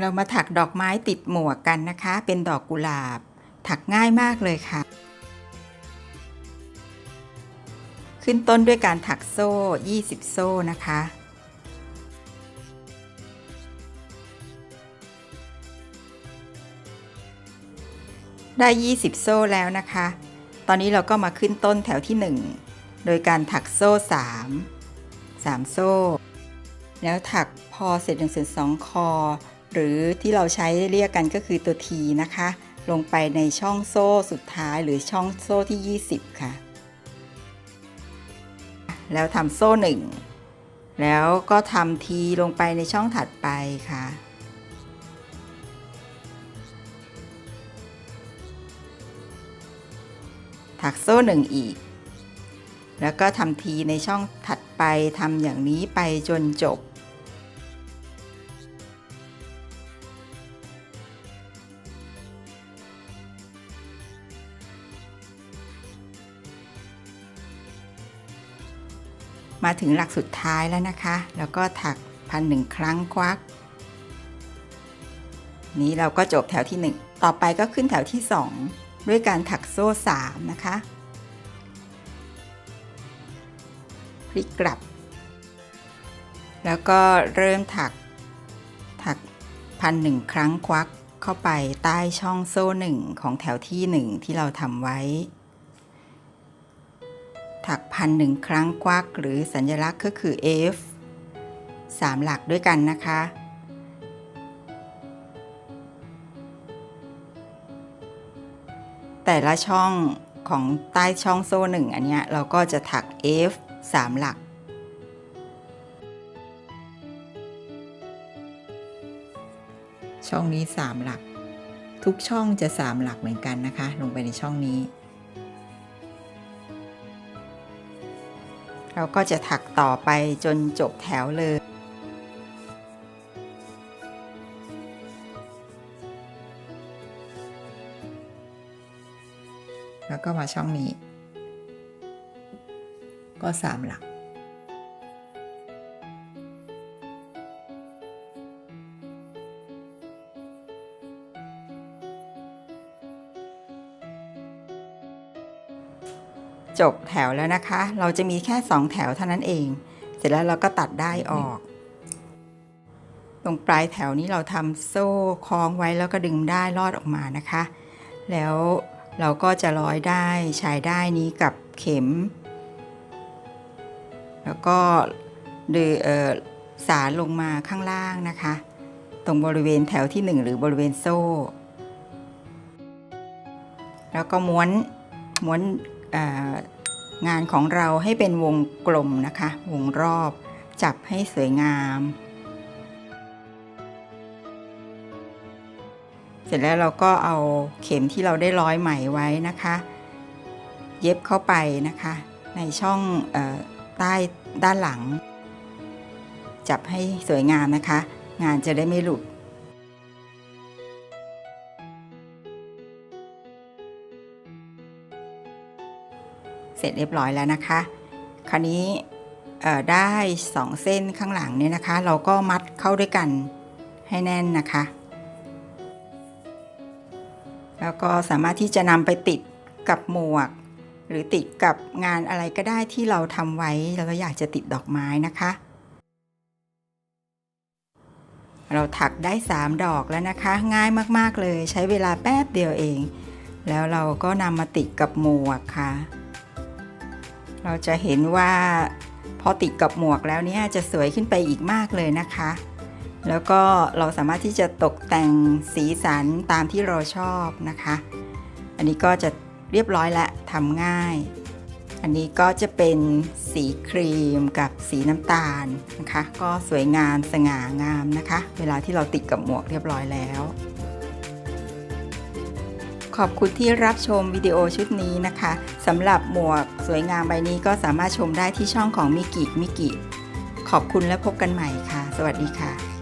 เรามาถักดอกไม้ติดหมวกกันนะคะ เป็นดอกกุหลาบ ถักง่ายมากเลยค่ะ ขึ้นต้นด้วยการถักโซ่ 20 โซ่นะคะ ได้ 20 โซ่แล้วนะคะ ตอนนี้เราก็มาขึ้นต้นแถวที่ 1 โดยการถักโซ่ 3 3 โซ่ แล้วถักพอเสร็จ1ส่วน2คอ หรือที่เราใช้เรียกกันก็คือตัวทีนะคะ ลงไปในช่องโซ่สุดท้ายหรือช่องโซ่ที่ 20 ค่ะ แล้วทำโซ่ 1 แล้วก็ทำทีลงไปในช่องถัดไปค่ะถักโซ่หนึ่งอีก แล้วก็ทำทีในช่องถัดไปทำอย่างนี้ไปจนจบ มาถึงหลักสุดท้ายแล้วนะคะ แล้วก็ถักพันหนึ่งครั้งควัก นี้เราก็จบแถวที่ 1 ต่อไปก็ขึ้นแถวที่ 2 ด้วยการถักโซ่ 3 นะคะ พลิกกลับ แล้วก็เริ่มถัก ถักพันหนึ่งครั้งควักเข้าไปใต้ช่องโซ่หนึ่งของแถวที่ 1 ที่เราทำไว้ ถักพันหนึ่งครั้งควักหรือสัญลักษณ์ก็คือ F 3 หลักด้วยกันนะคะ แต่ละช่องของใต้ช่องโซ่หนึ่งอันเนี้ยเราก็จะถัก F 3 หลัก ช่องนี้ 3 หลัก ทุกช่องจะ 3 หลักเหมือนกันนะคะ ลงไปในช่องนี้ เราก็จะถักต่อไปจนจบแถวเลย แล้วก็มาช่องนี้ ก็สามหลัก จบแถวแล้วนะคะ เราจะมีแค่ 2 แถวเท่านั้นเอง เสร็จแล้วเราก็ตัดได้ออก ตรงปลายแถวนี้เราทำโซ่คล้องไว้แล้วก็ดึงได้ลอดออกมานะคะ แล้วเราก็จะร้อยได้ชายได้นี้กับเข็ม แล้วก็ดือเออสารลงมาข้างล่างนะคะ ตรงบริเวณแถวที่ 1 หรือบริเวณโซ่ แล้วก็ม้วนม้วน งานของเราให้เป็นวงกลมนะคะ วงรอบจับให้สวยงาม เสร็จแล้วเราก็เอาเข็มที่เราได้ร้อยไหมไว้นะคะ เย็บเข้าไปนะคะ ในช่องออใต้ด้านหลัง จับให้สวยงามนะคะ งานจะได้ไม่หลุด เสร็จเรียบร้อยแล้วนะคะ คราวนี้ได้ 2 เส้นข้างหลังเนี่ยนะคะ เราก็มัดเข้าด้วยกันให้แน่นนะคะ แล้วก็สามารถที่จะนำไปติดกับหมวก หรือติดกับงานอะไรก็ได้ที่เราทำไว้แล้วเราอยากจะติดดอกไม้นะคะ เราถักได้ 3 ดอกแล้วนะคะ ง่ายมากๆเลยใช้เวลาแป๊บเดียวเอง แล้วเราก็นำมาติดกับหมวกค่ะ เราจะเห็นว่าพอติดกับหมวกแล้วเนี่ยจะสวยขึ้นไปอีกมากเลยนะคะ แล้วก็เราสามารถที่จะตกแต่งสีสันตามที่เราชอบนะคะ อันนี้ก็จะเรียบร้อยและทำง่าย อันนี้ก็จะเป็นสีครีมกับสีน้ำตาลนะคะ ก็สวยงามสง่างามนะคะ เวลาที่เราติดกับหมวกเรียบร้อยแล้ว ขอบคุณที่รับชมวิดีโอชุดนี้นะคะสำหรับหมวกสวยงามใบนี้ก็สามารถชมได้ที่ช่องของมิกิมิกิ ขอบคุณและพบกันใหม่ค่ะ สวัสดีค่ะ